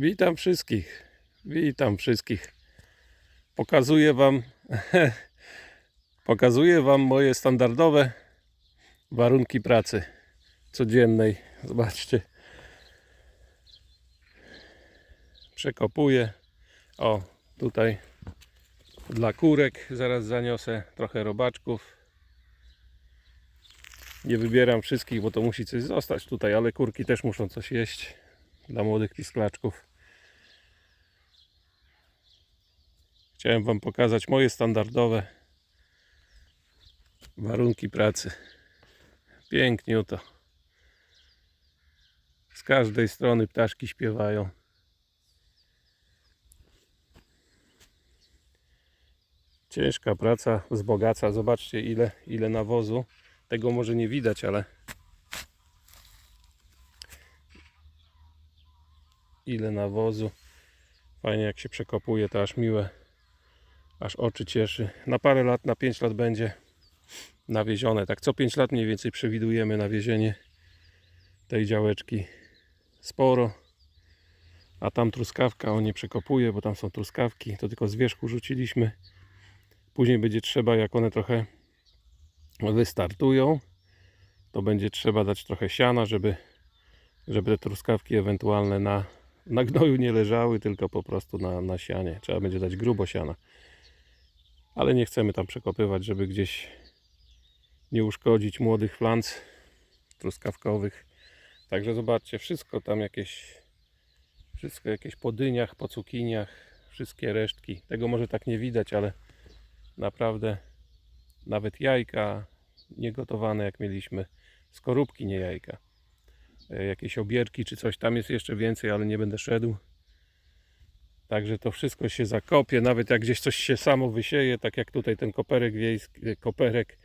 Witam wszystkich. Witam wszystkich. Pokazuję wam pokazuję wam moje standardowe warunki pracy codziennej. Zobaczcie. Przekopuję. O, tutaj dla kurek zaraz zaniosę trochę robaczków. Nie wybieram wszystkich, bo to musi coś zostać tutaj, ale kurki też muszą coś jeść dla młodych pisklaczków. Chciałem Wam pokazać moje standardowe warunki pracy. Piękniuto. Z każdej strony ptaszki śpiewają. Ciężka praca wzbogaca. Zobaczcie ile, ile nawozu. Tego może nie widać, ale ile nawozu. Fajnie jak się przekopuje, to aż miłe. Aż oczy cieszy. Na parę lat, na 5 lat będzie nawiezione. Tak co 5 lat mniej więcej przewidujemy nawiezienie tej działeczki. Sporo. A tam truskawka, on nie przekopuje, bo tam są truskawki. To tylko z wierzchu rzuciliśmy. Później będzie trzeba, jak one trochę wystartują, to będzie trzeba dać trochę siana, żeby, żeby te truskawki ewentualne na, na gnoju nie leżały, tylko po prostu na, na sianie. Trzeba będzie dać grubo siana. Ale nie chcemy tam przekopywać, żeby gdzieś nie uszkodzić młodych flanc truskawkowych. Także zobaczcie, wszystko tam jakieś, wszystko jakieś po dyniach, po cukiniach, wszystkie resztki. Tego może tak nie widać, ale naprawdę nawet jajka niegotowane jak mieliśmy, skorupki nie jajka, E, jakieś obierki czy coś, tam jest jeszcze więcej, ale nie będę szedł. Także to wszystko się zakopie, nawet jak gdzieś coś się samo wysieje, tak jak tutaj ten koperek wiejski, koperek,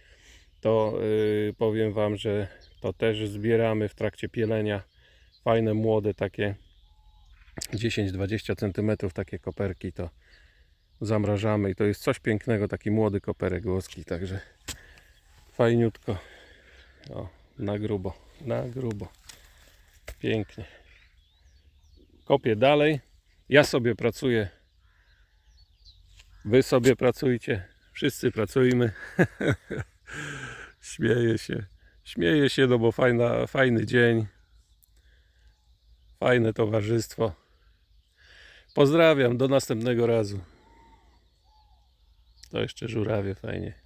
to yy, powiem Wam, że to też zbieramy w trakcie pielenia. Fajne, młode takie 10-20 cm takie koperki to zamrażamy i to jest coś pięknego, taki młody koperek włoski, także fajniutko. O, na grubo, na grubo. Pięknie. Kopię dalej. Ja sobie pracuję. Wy sobie pracujcie. Wszyscy pracujmy. Śmieję się. Śmieję się, no bo fajna, fajny dzień. Fajne towarzystwo. Pozdrawiam, do następnego razu. To jeszcze żurawie fajnie.